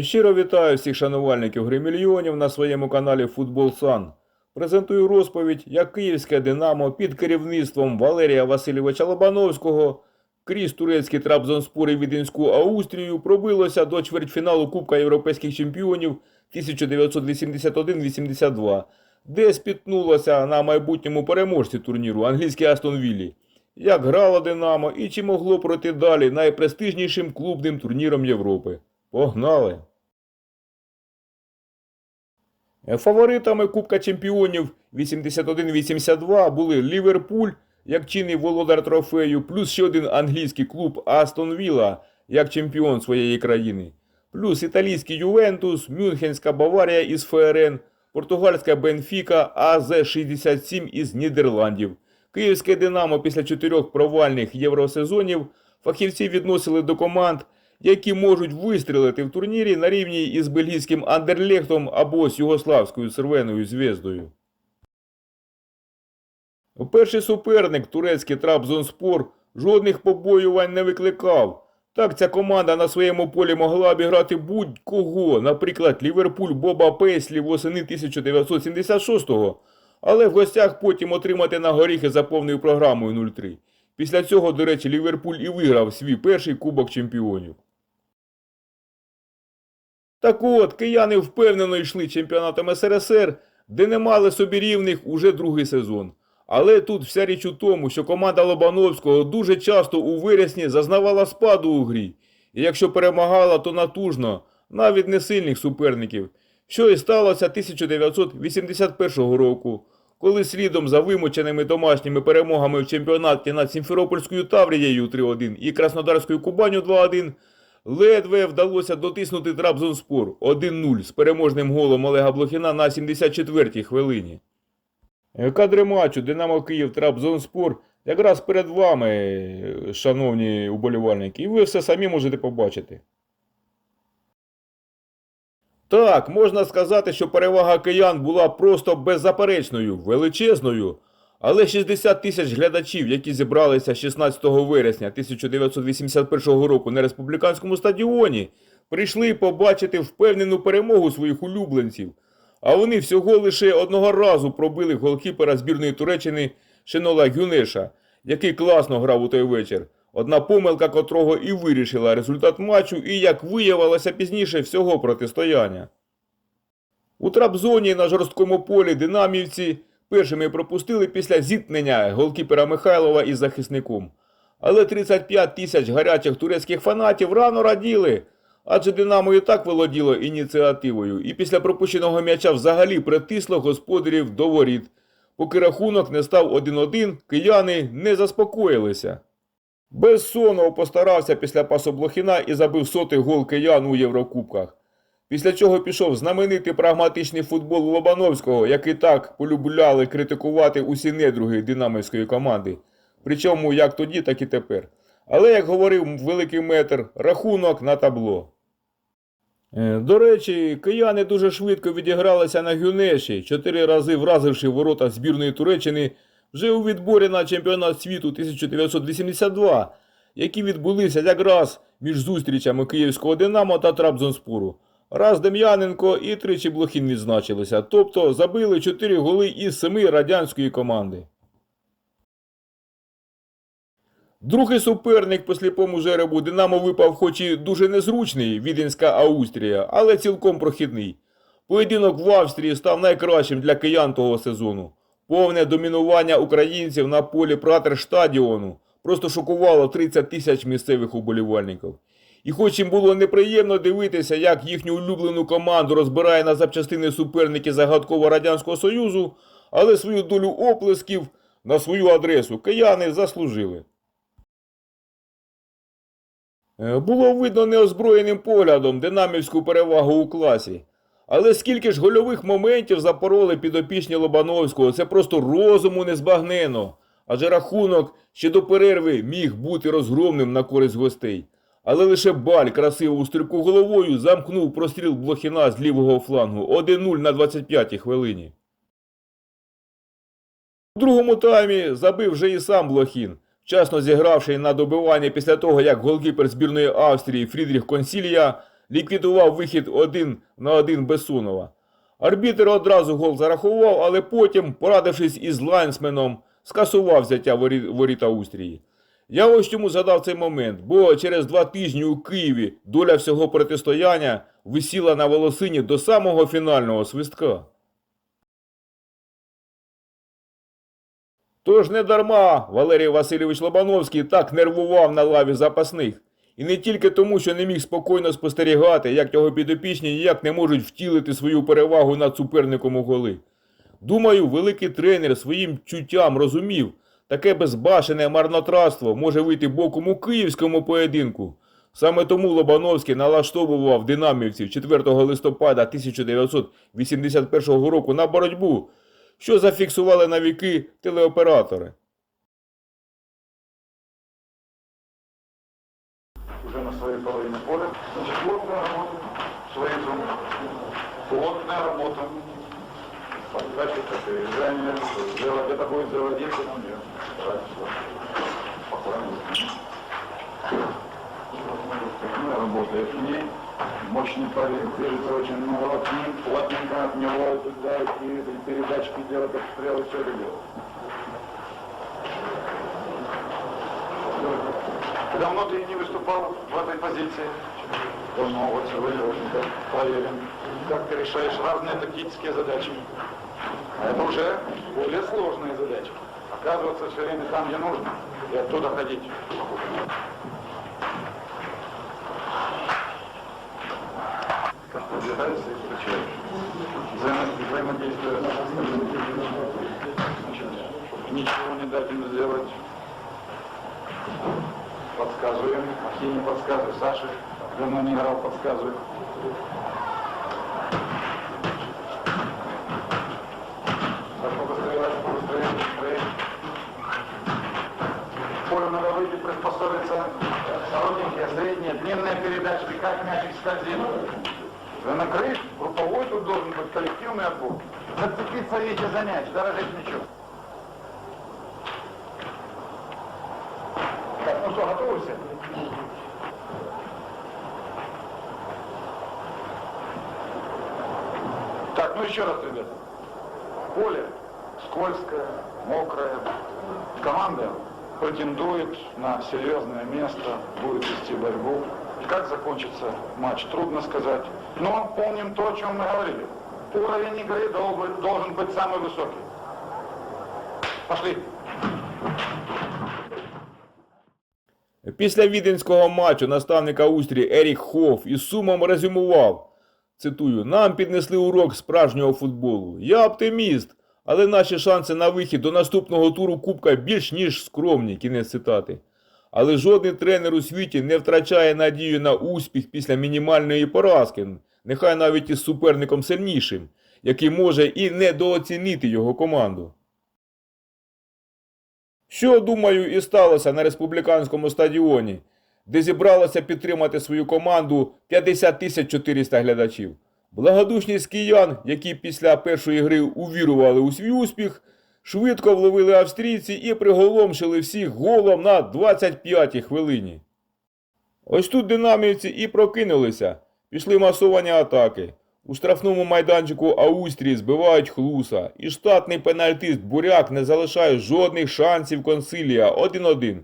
Щиро вітаю всіх шанувальників гри мільйонів на своєму каналі Футбол Сан. Презентую розповідь, як київське Динамо під керівництвом Валерія Васильовича Лобановського крізь турецький Трабзонспор і Віденську Аустрію пробилося до чвертьфіналу Кубка Європейських чемпіонів 1981-82, де спітнулося на майбутньому переможці турніру англійський Астон Віллі. Як грало Динамо і чи могло пройти далі найпрестижнішим клубним турніром Європи. Погнали! Е, Фаворитами Кубка Чемпіонів 81-82 були Ліверпуль, як чинний володар трофею, плюс ще один англійський клуб Астон Вілла, як чемпіон своєї країни, плюс італійський Ювентус, Мюнхенська Баварія із ФРН, португальська Бенфіка АЗ-67 із Нідерландів. Київське Динамо після чотирьох провальних євросезонів фахівці відносили до команд, які можуть вистрілити в турнірі на рівні із бельгійським Андерлехтом або з югославською Сервеною Звездою. Перший суперник, турецький Трабзонспор, жодних побоювань не викликав. Так ця команда на своєму полі могла обіграти будь-кого, наприклад, Ліверпуль Боба Пейслі восени 1976-го, але в гостях потім отримати на горіхи за повною програмою 0-3. Після цього, до речі, Ліверпуль і виграв свій перший Кубок Чемпіонів. Так от, кияни впевнено йшли чемпіонатом СРСР, де не мали собі рівних уже другий сезон. Але тут вся річ у тому, що команда Лобановського дуже часто у вересні зазнавала спаду у грі, і якщо перемагала, то натужно, навіть не сильних суперників, що і сталося 1981 року, коли слідом за вимученими домашніми перемогами в чемпіонаті над Сімферопольською Таврією 3-1 і Краснодарською Кубаню 2-1 ледве вдалося дотиснути Трабзонспор 1-0 з переможним голом Олега Блохіна на 74-й хвилині. Е, Кадри матчу Динамо Київ Трабзонспор якраз перед вами, е, шановні уболівальники, і ви все самі можете побачити. Так, можна сказати, що перевага киян була просто беззаперечною, величезною. Але 60 тисяч глядачів, які зібралися 16 вересня 1981 року на республіканському стадіоні, прийшли побачити впевнену перемогу своїх улюбленців. А вони всього лише одного разу пробили голкіпера збірної Туреччини Шенола Гюнеша, який класно грав у той вечір. Одна помилка котрого і вирішила результат матчу, і, як виявилося пізніше, всього протистояння. У трапзоні на жорсткому полі динамівці першими пропустили після зіткнення голкіпера Михайлова із захисником. Але 35 тисяч гарячих турецьких фанатів рано раділи, адже Динамо і так володіло ініціативою, і після пропущеного м'яча взагалі притисло господарів до воріт. Поки рахунок не став 1-1, кияни не заспокоїлися. Безсонов постарався після пасу Блохіна і забив сотий гол киян у Єврокубках. Після чого пішов знаменитий прагматичний футбол Лобановського, який так полюбляли критикувати усі недруги динамівської команди. Причому як тоді, так і тепер. Але, як говорив великий метр, рахунок на табло. Е, До речі, кияни дуже швидко відігралися на Гюнеші, чотири рази вразивши ворота збірної Туреччини вже у відборі на чемпіонат світу 1982, які відбулися якраз між зустрічами київського Динамо та Трабзонспору. Раз Дем'яненко і тричі Блохін відзначилися, тобто забили 4 голи із 7 радянської команди. Другий суперник по сліпому жеребу Динамо випав хоч і дуже незручний Віденська Аустрія, але цілком прохідний. Поєдинок в Австрії став найкращим для киян того сезону. Повне домінування українців на полі Пратерштадіону просто шокувало 30 тисяч місцевих уболівальників. І хоч їм було неприємно дивитися, як їхню улюблену команду розбирає на запчастини суперники загадкового Радянського Союзу, але свою долю оплесків на свою адресу кияни заслужили. Е, Було видно неозброєним поглядом динамівську перевагу у класі. Але скільки ж гольових моментів запороли підопічні Лобановського, це просто розуму не збагнено. Адже рахунок ще до перерви міг бути розгромним на користь гостей. Але лише баль красиво у стрибку головою замкнув простріл Блохіна з лівого флангу 1-0 на 25-й хвилині. У другому таймі забив вже і сам Блохін, вчасно зігравши на добивання після того, як голкіпер збірної Австрії Фрідріх Консілія ліквідував вихід один на один Бессонова. Арбітер одразу гол зарахував, але потім, порадившись із лайнсменом, скасував взяття ворі- воріт Австрії. Я ось чому згадав цей момент, бо через два тижні у Києві доля всього протистояння висіла на волосині до самого фінального свистка. Тож не дарма Валерій Васильович Лобановський так нервував на лаві запасних. І не тільки тому, що не міг спокійно спостерігати, як його підопічні ніяк не можуть втілити свою перевагу над суперником у голи. Думаю, великий тренер своїм чуттям розумів, таке безбашене марнотратство може вийти боком у київському поєдинку. Саме тому Лобановський налаштовував динамівців 4 листопада 1981 року на боротьбу, що зафіксували на віки телеоператори. уже на своей половине поля. Значит, плотная работа с Вейзом, плотная работа, подача, опережение, сделать, это будет старайтесь, спокойно. Плотная работа, и к ней мощный парень, движется очень много к ним, плотненько от него туда, и передачки делать, обстрелы, все это делать. Давно ты не выступал в этой позиции? Давно, вот сегодня очень так проверим. Как ты решаешь разные тактические задачи? А это уже более сложные задачи. Оказываться все время там, где нужно, и оттуда ходить. Как подбирается и встречает. Взаимо- Взаимодействие. Ничего не дать им сделать. Подсказываем. Махине подсказывает. Саше давно не играл, подсказывает. Полю надо выйти, приспособиться. Коротенькие, средние, длинные передачи, как мячик скользит. Да накрыть, групповой тут должен быть коллективный отбор. Зацепиться Витя за мяч, дорожить мячом. Так, ну что, готовы все? Так, ну еще раз, ребята. Поле скользкое, мокрое. Команда претендует на серьезное место, будет вести борьбу. Как закончится матч, трудно сказать. Но помним то, о чем мы говорили. Уровень игры дол- быть- должен быть самый высокий. Пошли. Після віденського матчу наставник Австрії Ерік Хофф із сумом резюмував. Цитую, нам піднесли урок справжнього футболу. Я оптиміст, але наші шанси на вихід до наступного туру Кубка більш ніж скромні. Кінець цитати. Але жодний тренер у світі не втрачає надію на успіх після мінімальної поразки, нехай навіть із суперником сильнішим, який може і недооцінити його команду. Що, думаю, і сталося на республіканському стадіоні, де зібралося підтримати свою команду 50 400 глядачів. Благодушність киян, які після першої гри увірували у свій успіх, швидко вловили австрійці і приголомшили всіх голом на 25-й хвилині. Ось тут динамівці і прокинулися, пішли масовані атаки. У штрафному майданчику Аустрії збивають хлуса, і штатний пенальтист Буряк не залишає жодних шансів консилія 1-1.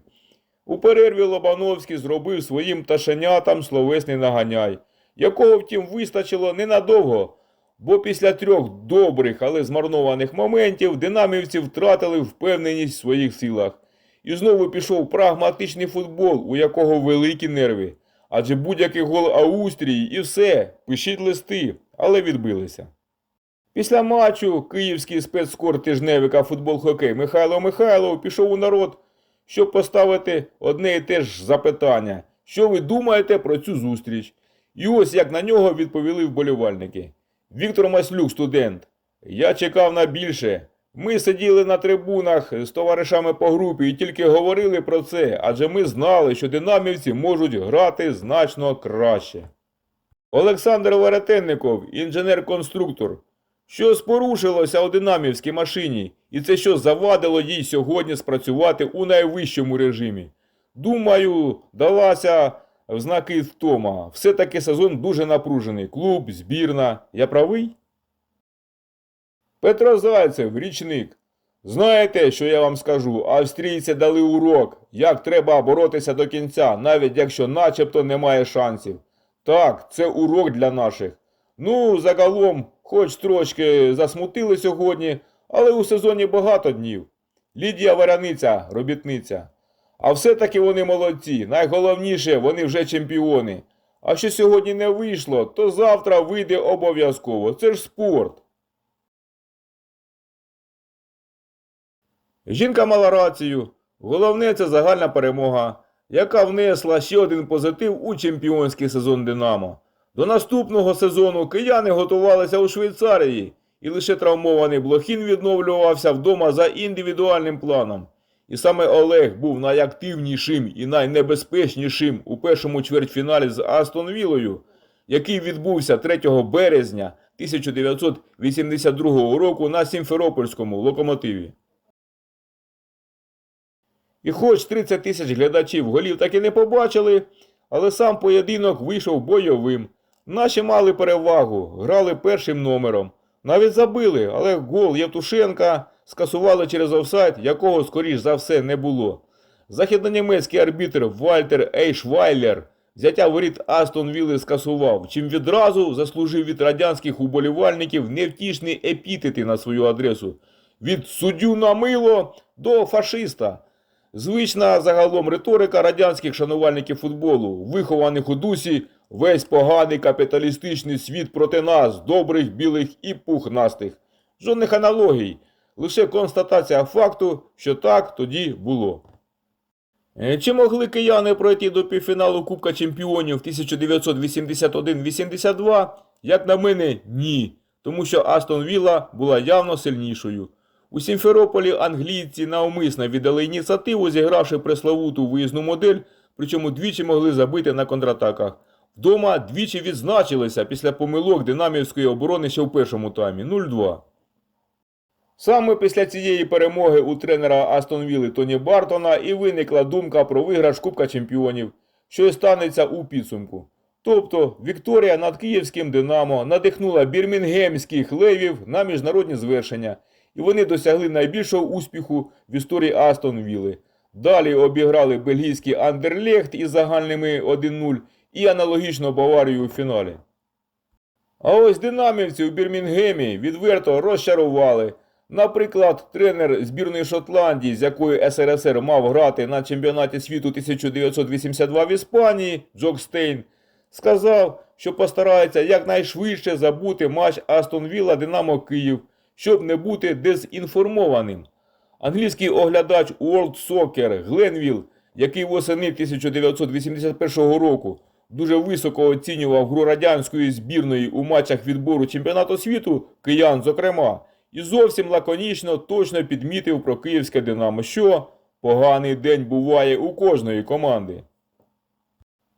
У перерві Лобановський зробив своїм ташенятам словесний наганяй, якого, втім, вистачило ненадовго, бо після трьох добрих, але змарнованих моментів динамівці втратили впевненість в своїх силах. І знову пішов прагматичний футбол, у якого великі нерви. Адже будь-який гол Аустрії і все, пишіть листи, але відбилися. Після матчу київський спецскор тижневика футбол-хокей Михайло Михайлов пішов у народ, щоб поставити одне і те ж запитання, що ви думаєте про цю зустріч? І ось як на нього відповіли вболівальники. Віктор Маслюк, студент. Я чекав на більше. Ми сиділи на трибунах з товаришами по групі і тільки говорили про це, адже ми знали, що динамівці можуть грати значно краще. Олександр Веретенников, інженер-конструктор. Щось порушилося у динамівській машині, і це що завадило їй сьогодні спрацювати у найвищому режимі. Думаю, далася в знаки втома. Все-таки сезон дуже напружений. Клуб, збірна. Я правий? Петро Зайцев, річник. Знаєте, що я вам скажу? Австрійці дали урок, як треба боротися до кінця, навіть якщо начебто немає шансів. Так, це урок для наших. Ну, загалом, хоч трошки засмутили сьогодні, але у сезоні багато днів. Лідія Вараниця, робітниця. А все-таки вони молодці. Найголовніше, вони вже чемпіони. А що сьогодні не вийшло, то завтра вийде обов'язково. Це ж спорт. Жінка мала рацію. Головне це загальна перемога, яка внесла ще один позитив у чемпіонський сезон Динамо. До наступного сезону кияни готувалися у Швейцарії, і лише травмований Блохін відновлювався вдома за індивідуальним планом. І саме Олег був найактивнішим і найнебезпечнішим у першому чвертьфіналі з Астон Вілою, який відбувся 3 березня 1982 року на Сімферопольському локомотиві. І хоч 30 тисяч глядачів голів так і не побачили, але сам поєдинок вийшов бойовим. Наші мали перевагу, грали першим номером. Навіть забили, але гол Євтушенка скасували через офсайд, якого, скоріш за все, не було. Західнонімецький арбітр Вальтер Ейшвайлер взяття воріт Астон Вілли скасував, чим відразу заслужив від радянських уболівальників невтішні епітети на свою адресу. Від суддю на мило до фашиста. Звична загалом риторика радянських шанувальників футболу, вихованих у дусі весь поганий капіталістичний світ проти нас, добрих, білих і пухнастих. Жодних аналогій, лише констатація факту, що так тоді було. Е, Чи могли кияни пройти до півфіналу Кубка Чемпіонів 1981-82? Як на мене, ні. Тому що Астон Вілла була явно сильнішою. У Сімферополі англійці навмисно віддали ініціативу, зігравши пресловуту виїзну модель, причому двічі могли забити на контратаках. Вдома двічі відзначилися після помилок динамівської оборони ще в першому таймі 0-2. Саме після цієї перемоги у тренера Астон Вілли Тоні Бартона і виникла думка про виграш Кубка Чемпіонів, що й станеться у підсумку. Тобто Вікторія над київським Динамо надихнула бірмінгемських левів на міжнародні звершення, і вони досягли найбільшого успіху в історії Астон Вілли. Далі обіграли бельгійський Андерлехт із загальними 1-0 і аналогічно Баварію у фіналі. А ось динамівці у Бірмінгемі відверто розчарували. Наприклад, тренер збірної Шотландії, з якою СРСР мав грати на чемпіонаті світу 1982 в Іспанії, Джок Стейн, сказав, що постарається якнайшвидше забути матч Астон Вілла Динамо Київ, щоб не бути дезінформованим. Англійський оглядач World Soccer Гленвіл, який восени 1981 року дуже високо оцінював гру радянської збірної у матчах відбору чемпіонату світу, киян, зокрема, і зовсім лаконічно точно підмітив про київське Динамо, що поганий день буває у кожної команди.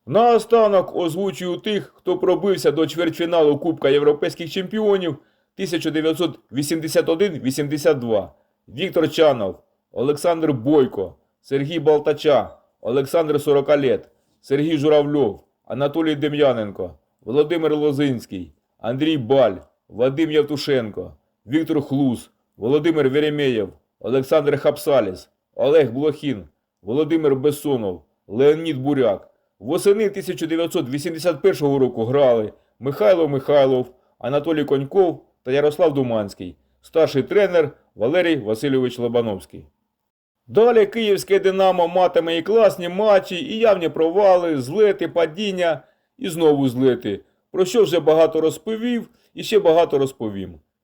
Наостанок озвучую тих, хто пробився до чвертьфіналу Кубка Європейських чемпіонів 1981-82. Віктор Чанов, Олександр Бойко, Сергій Балтача, Олександр Сорокалет, Сергій Журавльов, Анатолій Дем'яненко, Володимир Лозинський, Андрій Баль, Вадим Явтушенко, Віктор Хлус, Володимир Веремєєв, Олександр Хапсаліс, Олег Блохін, Володимир Бессонов, Леонід Буряк. Восени 1981 року грали Михайло Михайлов, Анатолій Коньков та Ярослав Думанський, старший тренер Валерій Васильович Лобановський. Далі київське Динамо матиме і класні матчі, і явні провали, злети, падіння і знову злети, про що вже багато розповів і ще багато розповім.